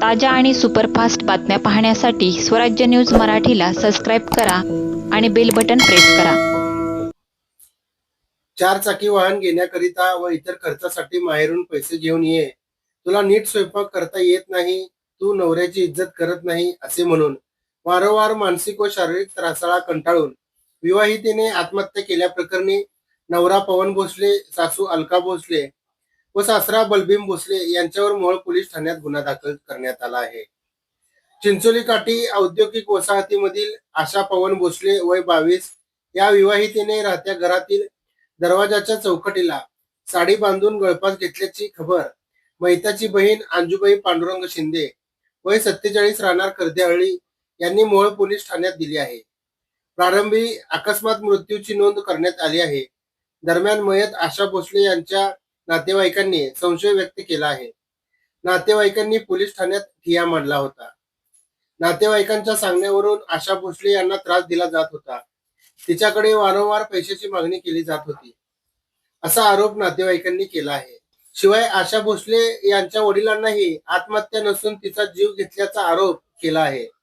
ताज्या आणि सुपरफास्ट बातम्या पाहण्यासाठी स्वराज्य न्यूज मराठीला सबस्क्राईब करा आणि बेल बटन प्रेस करा. चार चाकी वाहन घेण्याकरिता व इतर खर्चासाठी माहेरून पैसे घेऊन ये. तुला नीट स्वयंपाक करता येत नाही तू नवऱ्याची इज्जत करत नाही असे म्हणून. वारंवार मानसिक व शारीरिक त्रासाला कंटाळून. विवाहितेने आत्महत्या केल्याप्रकरणी नवरा पवन भोसले सासू अलका भोसले व सासरा बलभीम भोसले यांच्यावर मोहोळ पोलीस ठाण्यात गुन्हा दाखल करण्यात आला आहे. चिंचोली काठी औद्योगिक वसाहतीमधील आशा पवन भोसले वय बावीस या विवाहितेने राहत्या घरातील दरवाजाच्या चौकटीला साडी बांधून गळपास घेतल्याची खबर मैताची बहीण अंजुबाई पांडुरंग शिंदे वय सत्तेचाळीस राहणार कर्देहळी यांनी मोहोळ पोलीस ठाण्यात दिली आहे. प्रारंभी अकस्मात मृत्यूची नोंद करण्यात आली आहे. दरम्यान मयत आशा भोसले यांच्या नातेवाईकांनी संशय व्यक्त केला आहे. नातेवाईकांनी पोलीस ठाण्यात ठिया मांडला होता. नातेवाईकांच्या सांगण्यावरून आशा भोसले यांना त्रास दिला जात होता. तिच्याकडे वारंवार पैशाची मागणी केली जात होती. असा आरोप नातेवाईकांनी केला आहे. शिवाय आशा भोसले यांच्या वडिलांनाही आत्महत्या नसून तिचा जीव घेतल्याचा आरोप केला आहे.